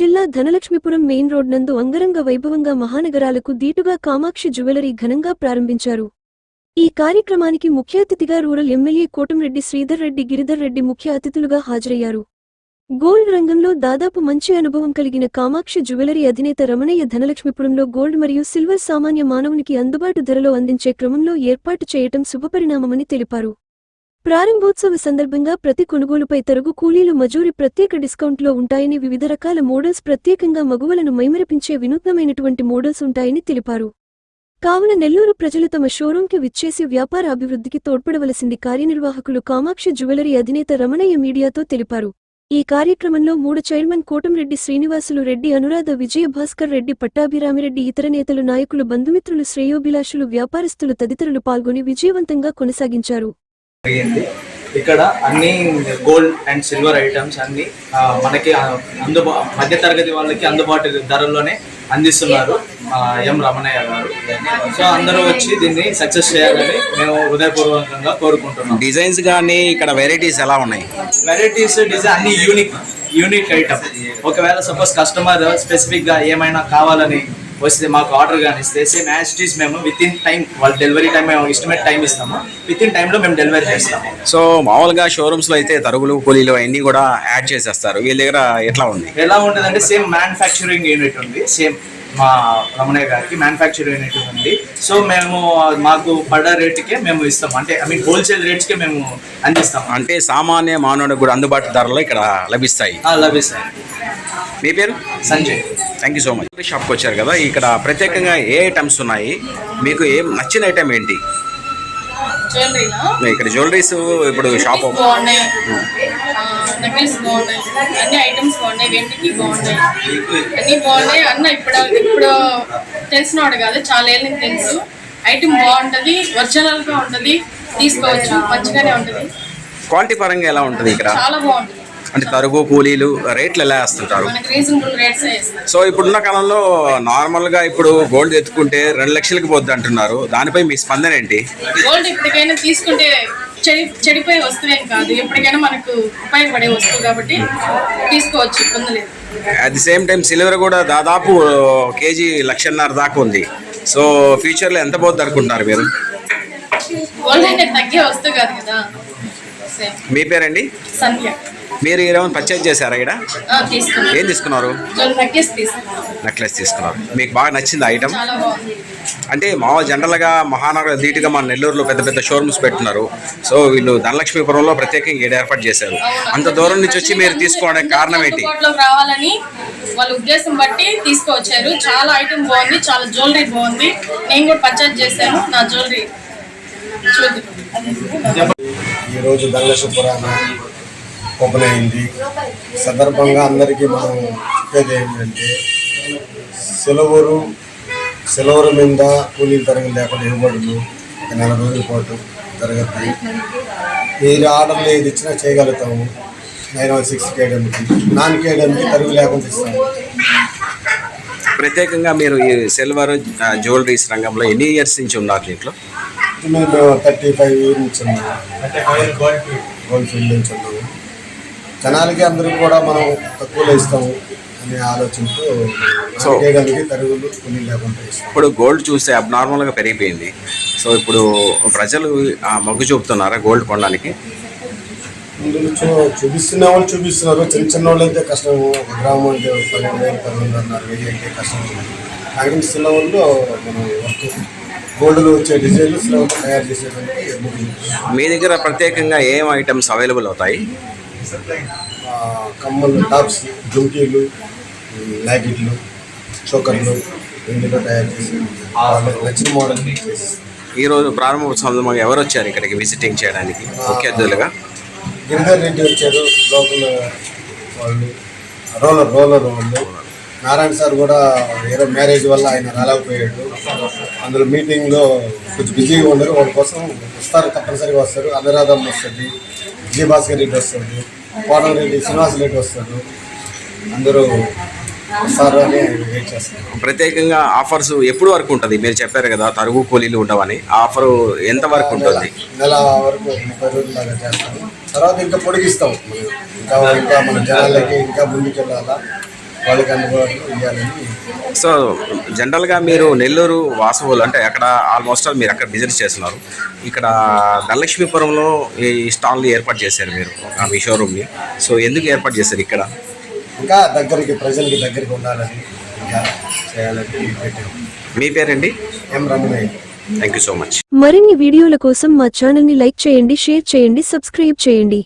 జిల్లా Dhanalakshmipuram main road నందు అంగరంగ వైభవంగా మహానగరాలకు దీటుగా కామాక్షి జ్యువెలరీ ఘనంగా ప్రారంభించారు. ఈ కార్యక్రమానికి ముఖ్య అతిథిగా రూరల్ ఎమ్మెల్యే కోటంరెడ్డి శ్రీధర్ రెడ్డి గిరిధర్ రెడ్డి ముఖ్య అతిథులుగా హాజరయ్యారు. గోల్డ్ రంగంలో దాదాపు మంచి అనుభవం కలిగిన కామాక్షి జ్యువెలరీ అధినేత రమణయ్య ధనలక్ష్మీపురంలో గోల్డ్ మరియు సిల్వర్ సామాన్య మానవునికి అందుబాటు ధరలో అందించే క్రమంలో ఏర్పాటు చేయటం శుభపరిణామమని తెలిపారు. ప్రారంభోత్సవ సందర్భంగా ప్రతి కొనుగోలుపై తరుగు కూలీలు మజూరి ప్రత్యేక డిస్కౌంట్లో ఉంటాయని వివిధ రకాల మోడల్స్ ప్రత్యేకంగా మగువలను మైమరపించే వినూత్నమైనటువంటి మోడల్స్ ఉంటాయని తెలిపారు. కావున నెల్లూరు ప్రజలు తమ షోరూంకి విచ్చేసి వ్యాపార అభివృద్ధికి తోడ్పడవలసింది కార్యనిర్వాహకులు కామాక్షి జ్యువెలరీ అధినేత రమణయ్య మీడియాతో తెలిపారు. ఈ కార్యక్రమంలో మూడు చైర్మన్ కోటంరెడ్డి శ్రీనివాసులు రెడ్డి అనురాధ విజయభాస్కర్ రెడ్డి పట్టాభిరామిరెడ్డి ఇతర నేతలు నాయకులు బంధుమిత్రులు శ్రేయోభిలాషులు వ్యాపారస్తులు తదితరులు పాల్గొని విజయవంతంగా కొనసాగించారు. జరిగింది ఇక్కడ అన్ని గోల్డ్ అండ్ సిల్వర్ ఐటమ్స్ అన్ని మనకి అందుబా మధ్య తరగతి వాళ్ళకి అందుబాటు ధరల్లోనే అందిస్తున్నారు ఎం రమణయ్య గారు. సో అందరూ వచ్చి దీన్ని సక్సెస్ చేయాలని మేము హృదయపూర్వకంగా కోరుకుంటున్నాం. డిజైన్స్ కానీ ఇక్కడ వెరైటీస్ ఎలా ఉన్నాయి? వెరైటీస్ డిజైన్ అన్ని యూనిక్ యూనిక్ ఐటమ్ ఒకవేళ సపోజ్ కస్టమర్ స్పెసిఫిక్గా ఏమైనా కావాలని వస్తే మాకు ఆర్డర్ కానీ ఇస్తే సేమ్ యాజ్ ఇట్ ఈస్ మేము విత్ ఇన్ టైం వాళ్ళ డెలివరీ టైం మేము ఎస్టిమేట్ టైం ఇస్తాము. విత్ ఇన్ టైంలో మేము డెలివరీ చేస్తాము. సో మామూలుగా షోరూమ్స్లో అయితే తరుగులు కూలీలు అన్ని కూడా యాడ్ చేసేస్తారు. వీళ్ళ దగ్గర ఎట్లా ఉంది? ఎలా ఉంటుందంటే సేమ్ మ్యానుఫ్యాక్చరింగ్ యూనిట్ ఉంది సేమ్ మా రమణయ్య గారికి మ్యానుఫ్యాక్చరింగ్ యూనిట్ ఉంది. సో మేము మాకు పడ్డ రేట్కే మేము ఇస్తాం అంటే ఐ మీన్ హోల్సేల్ రేట్స్కే మేము అందిస్తాం అంటే సామాన్య మానవుడికి కూడా అందుబాటు ధరలో ఇక్కడ లభిస్తాయి. ఆ, లభిస్తాయి. మీ పేరు? Sanjay. Thank you so much షాప్కి వచ్చారు కదా ఇక్కడ ప్రత్యేకంగా ఏ ఐటమ్స్ ఉన్నాయి? మీకు ఏం నచ్చిన ఐటమ్ ఏంటి? జ్యువెలరీనా ఇక్కడ జ్యువెలరీస్ ఇప్పుడు షాప్ నెక్లెస్ బాగున్నాయి. అన్ని ఐటమ్స్ బాగున్నాయి వెండికి బాగున్నాయి. అన్ని బాగున్నాయి. అన్న ఇప్పుడు ఇప్పుడు తెలిసినవాడు కాదు చాలా ఏళ్ళ నుంచి తెలుసు. ఐటమ్ బాగుంటది ఒరిజినల్గా ఉంటది తీసుకోవచ్చు మంచిగానే ఉంటది. క్వాలిటీ పరంగా ఎలా ఉంటుంది ఇక్కడ? చాలా బాగుంటది. అంటే తరుగు కూలీలు రేట్లు ఎలా వేస్తుంటారు? సో ఇప్పుడున్న కాలంలో నార్మల్గా ఇప్పుడు గోల్డ్ ఎత్తుకుంటే రెండు లక్షలకి పోద్ది అంటున్నారు. దానిపై మీ స్పందన ఏంటి? గోల్డ్ ఎప్పటికైనా తీసుకుంటే చెడి చెడిపోయే వస్తువేం కాదు. ఎప్పటికైనా మనకు ఉపయోగపడే వస్తువు కాబట్టి తీసుకోవచ్చు ఇబ్బంది లేదు. At the same time silver కూడా దాదాపు కేజీ లక్షన్నర దాకా ఉంది. సో ఫ్యూచర్లో ఎంత పోద్ది అనుకుంటున్నారు మీరు? గోల్డ్ అంటే తగ్గే వస్తువు కాదు కదా. మీ పేరండి? సంధ్య. మీరు ఈరోజు పర్చేజ్ చేశారా ఇక్కడ? ఏం తీసుకున్నారు? నెక్లెస్ తీసుకున్నాం నెక్లెస్ తీసుకున్నారు. మీకు బాగా నచ్చింది ఐటమ్ అంటే మామూలు జనరల్గా మహానగర ధీటుగా మన నెల్లూరులో పెద్ద పెద్ద షోరూమ్స్ పెట్టున్నారు. సో వీళ్ళు ధనలక్ష్మీపురంలో ప్రత్యేకంగా ఈడ ఏర్పాటు చేశారు. అంత దూరం నుంచి వచ్చి మీరు తీసుకోవడానికి కారణం ఏంటి? రావాలని వాళ్ళ ఉద్దేశం బట్టి తీసుకొచ్చారు చాలా ఐటమ్ బాగుంది చాలా జ్యువెలరీ బాగుంది. నేను కూడా పర్చేజ్ చేశాను నా జ్యువెలరీ ఈరోజు దండేశ్వరాన ఓపెన్ అయింది. సందర్భంగా అందరికీ మనం చెప్పేది ఏంటంటే సెలవురు సెలవుల మీద కూలీలు తరగతి లేకుండా ఇవ్వబడును. ఒక నెల రోజుల పాటు జరగద్ది మీరు ఆర్డర్లు ఏది ఇచ్చినా చేయగలుగుతాము. నైన్ వన్ సిక్స్ కేయడానికి నాన్ కేయడానికి తరుగు లేకుండా ఇస్తాము. ప్రత్యేకంగా మీరు ఈ సిల్వర్ జ్యువెలరీస్ రంగంలో ఎన్ని ఇయర్స్ నుంచి ఉన్నారు దీంట్లో? మేము థర్టీ ఫైవ్ నుంచి ఉన్నాము. గోల్డ్ ఫీల్డ్ నుంచి ఉన్నాము. జనాలకి అందరికీ కూడా మనం తక్కువలో ఇస్తాము అనే ఆలోచనతో ఇస్తాం ఇప్పుడు గోల్డ్ చూస్తే అబ్నార్మల్గా పెరిగిపోయింది. సో ఇప్పుడు ప్రజలు ఆ, మొగ్గు చూపుతున్నారా గోల్డ్ కొనడానికి? చూపిస్తున్న వాళ్ళు చూపిస్తున్నారు. చిన్న చిన్న వాళ్ళు అయితే కష్టం. ఒక గ్రామం అంటే పన్నెండు వేలు పన్నెండున్నర వెయ్యి అంటే కష్టం. వాళ్ళు మనం వర్క్ గోల్డ్లో వచ్చే డిజైన్లు స్లవ్ తయారు చేసేదానికి మీ దగ్గర ప్రత్యేకంగా ఏం ఐటమ్స్ అవైలబుల్ అవుతాయి? కమ్మలు టాప్స్ జుంకీలు లాకెట్లు చోకర్లు వెండిలో తయారు చేసి వాళ్ళకి నచ్చిన మోడల్ ఈరోజు ప్రారంభోత్సవం ఎవరు వచ్చారు ఇక్కడికి విజిటింగ్ చేయడానికి? ముఖ్య అతిథులుగా? గిరిధర్ రెడ్డి వచ్చారు లోకల్ వాళ్ళు రోలర్ రోలర్ వాళ్ళు. నారాయణ సార్ కూడా ఏదో మ్యారేజ్ వల్ల ఆయన రాలేకపోయాడు. అందులో మీటింగ్లో కొంచెం బిజీగా ఉన్నారు. వాళ్ళ కోసం వస్తారు తప్పనిసరిగా వస్తారు. అనురాధం వస్తుంది విజయభాస్కర్ రెడ్డి వస్తాడు కోటం రెడ్డి శ్రీనివాస రెడ్డి వస్తాడు. అందరూ వస్తారు అని వెయిట్ చేస్తారు ప్రత్యేకంగా ఆఫర్స్ ఎప్పుడు వరకు ఉంటుంది? మీరు చెప్పారు కదా తరుగు కూలీలు ఉండవని. ఆఫర్ ఎంత వరకు ఉంటుంది? నెల వరకు ముప్పై రోజుల దాకా చేస్తాము. తర్వాత ఇంకా పొడిగిస్తాం. ఇంకా ఇంకా మన జనాలకి ఇంకా వాళ్ళకి అందుబాటులో ఇవ్వాలని. సో జనరల్గా మీరు నెల్లూరు వాసవులు అంటే అక్కడ ఆల్మోస్ట్ ఆల్ మీరు అక్కడ బిజినెస్ చేస్తున్నారు. ఇక్కడ ధనలక్ష్మీపురంలో ఈ స్టాల్ని ఏర్పాటు చేశారు మీరు ఆ మీ షోరూమ్ని. సో ఎందుకు ఏర్పాటు చేశారు ఇక్కడ? ఇంకా దగ్గరికి ప్రజలకి దగ్గరికి ఉండాలని ఇంకా చేయాలని పెట్టాము మీ పేరండి? M Ramanaiah thank you so much మరిన్ని వీడియోల కోసం మా ఛానల్ని లైక్ చేయండి షేర్ చేయండి సబ్స్క్రైబ్ చేయండి.